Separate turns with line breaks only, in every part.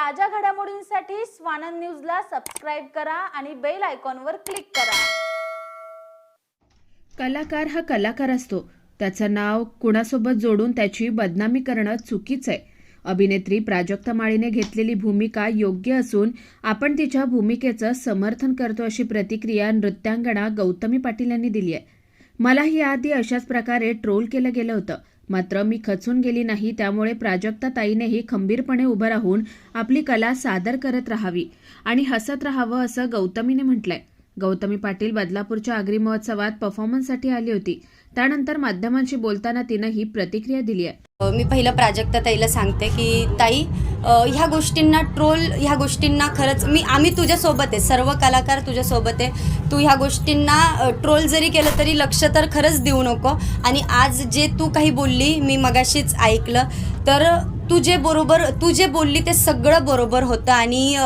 ताज्या घडामोडींसाठी स्वानंद न्यूजला सबस्क्राईब करा आणि बेल आयकॉनवर क्लिक करा.
कलाकार हा कलाकार असतो. त्याचं नाव कुणासोबत जोडून त्याची बदनामी करणं चुकीचं आहे. अभिनेत्री प्राजक्ता माळीने घेतलेली भूमिका योग्य असून आपण तिच्या भूमिकेचं समर्थन करतो अशी प्रतिक्रिया नृत्यांगणा गौतमी पाटील यांनी दिली आहे. मलाही आधी अशाच प्रकारे ट्रोल केलं गेलं होतं. मात्र मी खचून गेली नाही त्यामुळे प्राजक्ता ताईनेही खंबीरपणे उभं राहून आपली कला सादर करत राहावी आणि हसत राहावं असं गौतमीने म्हटलंय. गौतमी पाटील बदलापूरच्या आगरी महोत्सवात परफॉर्मन्ससाठी आली होती. त्यानंतर माध्यमांशी बोलताना तिनं ही प्रतिक्रिया दिली आहे.
मी पहिलं प्राजक्ता ताईला सांगते की ताई ह्या गोष्टींना ट्रोल ह्या गोष्टींना खरंच मी आम्ही तुझ्यासोबत आहे. सर्व कलाकार तुझ्यासोबत आहे. तू ह्या गोष्टींना ट्रोल जरी केलं तरी लक्ष तर खरंच देऊ नको. आणि आज जे तू काही बोलली मी मगाशीच ऐकलं. तर तू जे बरोबर तू जे बोलली ते सगळं बरोबर होतं आणि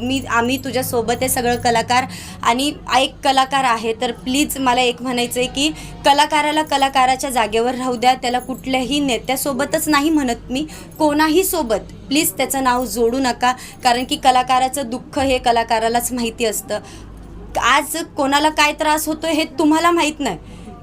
मी आम्ही तुझ्यासोबत आहे सगळं कलाकार आणि एक कलाकार आहे तर प्लीज मला एक म्हणायचं आहे की कलाकाराला कलाकाराच्या जागेवर राहू द्या त्याला कुठल्याही नेत्यासोबतच नाही म्हणत मी कोणाही सोबत. प्लीज त्याचं नाव जोडू नका कारण की कलाकाराचं दुःख हे कलाकारालाच माहिती असतं. आज कोणाला काय त्रास होतो हे तुम्हाला माहीत नाही.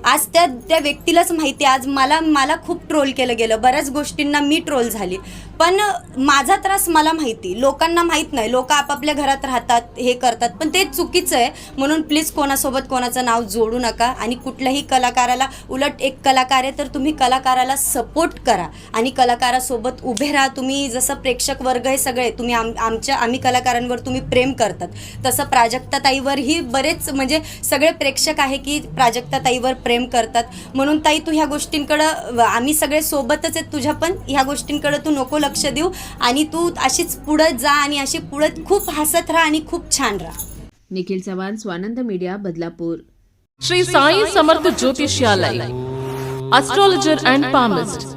आज त्या त्या व्यक्तीलाच माहिती आज मला मला खूप ट्रोल केलं गेलं. बऱ्याच गोष्टींना मी ट्रोल झाली. पण माझा त्रास मला माहिती. लोकांना माहीत नाही. लोक आपापल्या घरात राहतात हे करतात. पण ते चुकीचं आहे. म्हणून प्लीज कोणासोबत कोणाचं नाव जोडू नका. आणि कुठल्याही कलाकाराला उलट एक कलाकार आहे तर तुम्ही कलाकाराला सपोर्ट करा. आणि कलाकारासोबत उभे राहा. तुम्ही जसं प्रेक्षक वर्ग हे सगळे तुम्ही आम आमच्या आम्ही कलाकारांवर तुम्ही प्रेम करतात. तसं प्राजक्ताताईवरही बरेच म्हणजे सगळे प्रेक्षक आहे की प्राजक्ताताईवर प्रेम प्रेम करतात. म्हणून ताई तू ह्या गोष्टींकडं आम्ही सगळे सोबतच आहेत तुझ्या पण. ह्या गोष्टींकडं तू नको लक्ष देऊ आणि तू अशीच पुढं जा आणि अशी पुढं खूप हसत राहा आणि खूप छान राहा.
Nikhil Chavan Swanand media Badlapur.
Shri Sai Samarth Jyotishyalaya astrologer and palmist